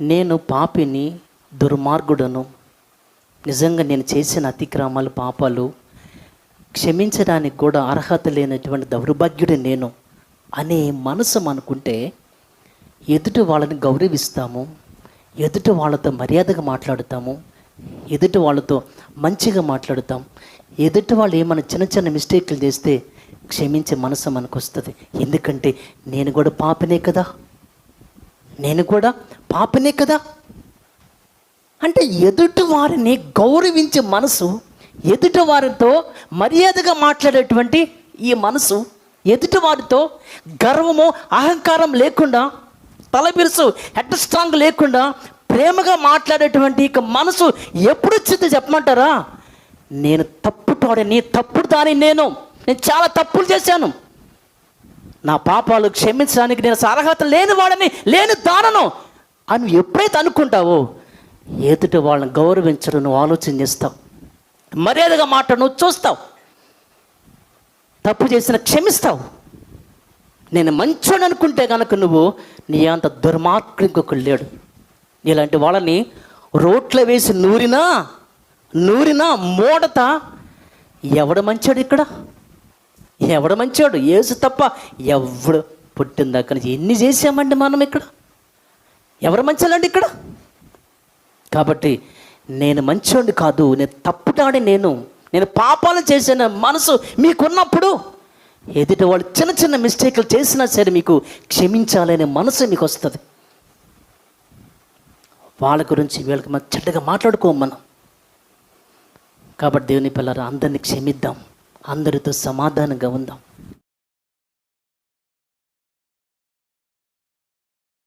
నేను పాపిని దుర్మార్గుడను. నిజంగా నేను చేసిన అతిక్రమాలు పాపాలు క్షమించడానికి కూడా అర్హత లేనటువంటి దౌర్భాగ్యుడే నేను అనే మనసు అనుకుంటే ఎదుటి వాళ్ళని గౌరవిస్తాము ఎదుటి వాళ్ళతో మర్యాదగా మాట్లాడుతాము ఎదుటి వాళ్ళతో మంచిగా మాట్లాడుతాం ఎదుటి వాళ్ళు ఏమైనా చిన్న చిన్న మిస్టేక్లు చేస్తే క్షమించే మనసు మనకు వస్తుంది ఎందుకంటే నేను కూడా పాపనే కదా. నేను కూడా పాపనే కదా. అంటే ఎదుటి వారిని గౌరవించే మనసు ఎదుటి వారితో మర్యాదగా మాట్లాడేటువంటి ఈ మనసు ఎదుటి వారితో గర్వము అహంకారం లేకుండా తలబిరుసు హెడ్ స్ట్రాంగ్ లేకుండా ప్రేమగా మాట్లాడేటువంటి ఇక మనసు ఎప్పుడు వచ్చిందో చెప్పమంటారా? నేను తప్పుటోడని తప్పుడు దాని నేను నేను చాలా తప్పులు చేశాను. నా పాపాలు క్షమించడానికి నేను అర్హత లేని వాడని లేని దానను. అని ఎప్పుడైతే అనుకుంటావో ఎదుటి వాళ్ళని గౌరవించడం నువ్వు ఆలోచన చేస్తావు. మర్యాదగా మాట నువ్వు చూస్తావు. తప్పు చేసిన క్షమిస్తావు. నేను మంచోడు అనుకుంటే కనుక నువ్వు నీ అంత దుర్మార్గుడు ఇంకొకరు లేడు. ఇలాంటి వాళ్ళని రోట్లో వేసి నూరినా నూరినా మూడత. ఎవడు మంచాడు ఇక్కడ? ఎవడు మంచివాడు ఏసు తప్ప ఎవడు పుట్టిన దగ్గర నుంచి ఎన్ని చేసామండి మనం ఇక్కడ? ఎవరు మంచాలండి ఇక్కడ? కాబట్టి నేను మంచోడిని కాదు నేను తప్పుటాడి నేను. నేను పాపాలు చేసిన మనసు మీకున్నప్పుడు ఎదుటి వాళ్ళు చిన్న చిన్న మిస్టేక్లు చేసినా సరే మీకు క్షమించాలనే మనసు మీకు వస్తుంది వాళ్ళ గురించి వీళ్ళకి మనం చెడ్డగా మాట్లాడుకోం మనం. కాబట్టి దేవుని పిల్లలు అందరినీ క్షమిద్దాం. అందరితో సమాధానంగా ఉందాం.